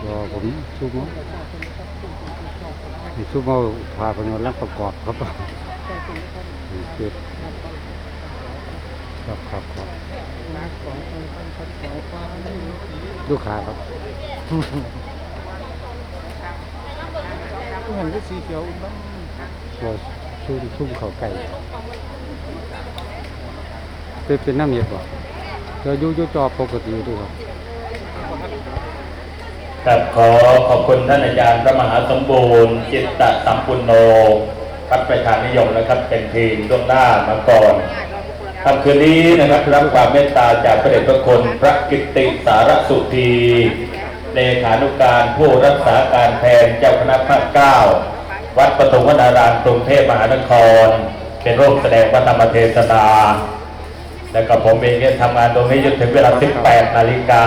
ซูโม่มีซูโม่พาพนวลังประกอบครับนี่คือครับครับครับลูกค้าครับผู้หันก็สีเขียวบ้างเราซุ่มซุ่มเขาไก่เป็นเป็นน้ำเย็ดบ่เราอยู่อยู่จอปกติอยู่ด้วยครับ ครับขอขอบคุณท่านอาจารย์พระมหาสมบูรณ์ จิตตสัมปุนโนพัฒประชานิยมนะครับเป็นทีมล่วงหน้ามาก่อนค่ำคืนนี้นะครับรับความเมตตาจากพระเดชพระคุณพระกิตติสารสุธีเลขานุการผู้รักษาการแทนเจ้าคณะภาคเก้าวัดปฐมวนารามกรุงเทพมหานคร เป็นร่วมแสดงพระธรรมเทศนาแล้วก็ผมเองเนี่ยทำงานตรงนี้จนถึงเวลา 18 นาฬิกา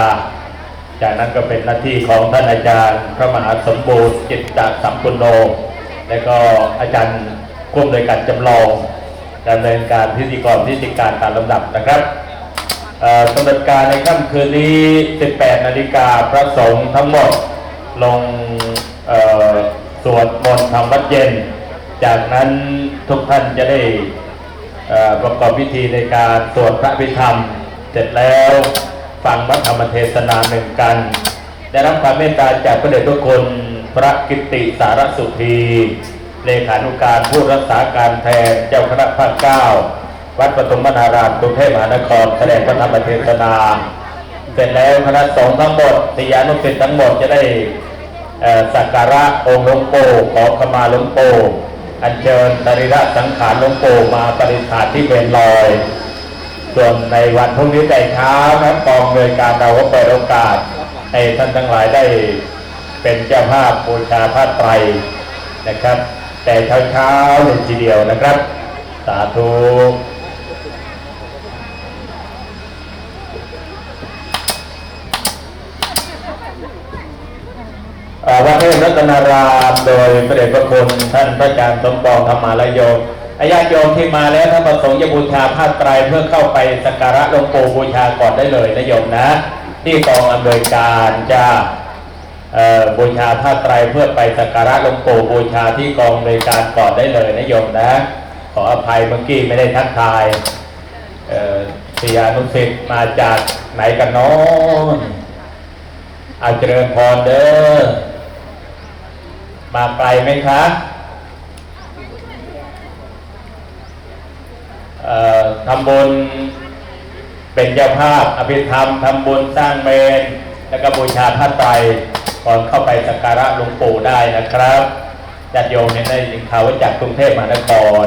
จากนั้นก็เป็นหน้าที่ของท่านอาจารย์พระมหาสมบูรณ์จิตตสัมปุนโน และก็อาจารย์ควบโดยการจำลองดำเนินการพิธีกรพิธีการตามลำดับนะครับเอ่อกำหนดการในค่ำคืนนี้ 18 นาฬิกาพระสงฆ์ทั้งหมดลงสวดมนต์ทำวัดเย็น จากนั้นทุกท่านจะได้ประกอบพิธีในการสวดพระพิธรรม เสร็จแล้ว ฟังพระธรรมเทศนาหนึ่งกัน ได้รับความเมตตาจากพระเดชพระคุณพระกิติสารสุธีเลขานุการผู้รักษาการแทนเจ้าคณะภาคเก้าวัดปฐมนารามกรุงเทพมหานครแสดงพระธรรมเทศนา เสร็จแล้วคณะสงฆ์ทั้งหมดศิยานุศิษย์ทั้งหมดจะได้สักการะองค์หลวงปู่ขอขมาหลวงปู่อัญเชิญสรีระสังขารหลวงปู่มาปฏิสถานที่เมนลอย ส่วนในวันพรุ่งนี้แต่เช้านะกองโดยการเราก็เปิดโอกาส ให้ท่านทั้งหลายได้เป็นเจ้าภาพบูชาผ้าไตรนะครับ แต่เช้าเช้าๆเลยทีเดียวนะครับ สาธุวัดเทพรัตนารามโดยพระเดชพระคุณท่านพระอาจารย์สมปองธรรมาลโยม อาญาโยมที่มาแล้วถ้าประสงค์จะบูชาผ้าไตรเพื่อเข้าไปสักการะหลวงปู่บูชาก่อนได้เลยนะโยมนะ ที่กองอำนวยการจะบูชาผ้าไตรเพื่อไปสักการะหลวงปู่บูชาที่กองอำนวยการก่อนได้เลยนะโยมนะ ขออภัยเมื่อกี้ไม่ได้ทักทายเอ่อศิยนุสิทธิ์มาจากไหนกันน้องอาเจริญพรเด้อมาไกลไหมคะเอ่อ ทำบุญเป็นเจ้าภาพอภิธรรมทำบุญสร้างเมน แล้วก็บูชาพระไตรก่อนเข้าไปสักการะหลวงปู่ได้นะครับญาติโยมเนี่ยได้ยินข่าวว่าจากกรุงเทพมหานคร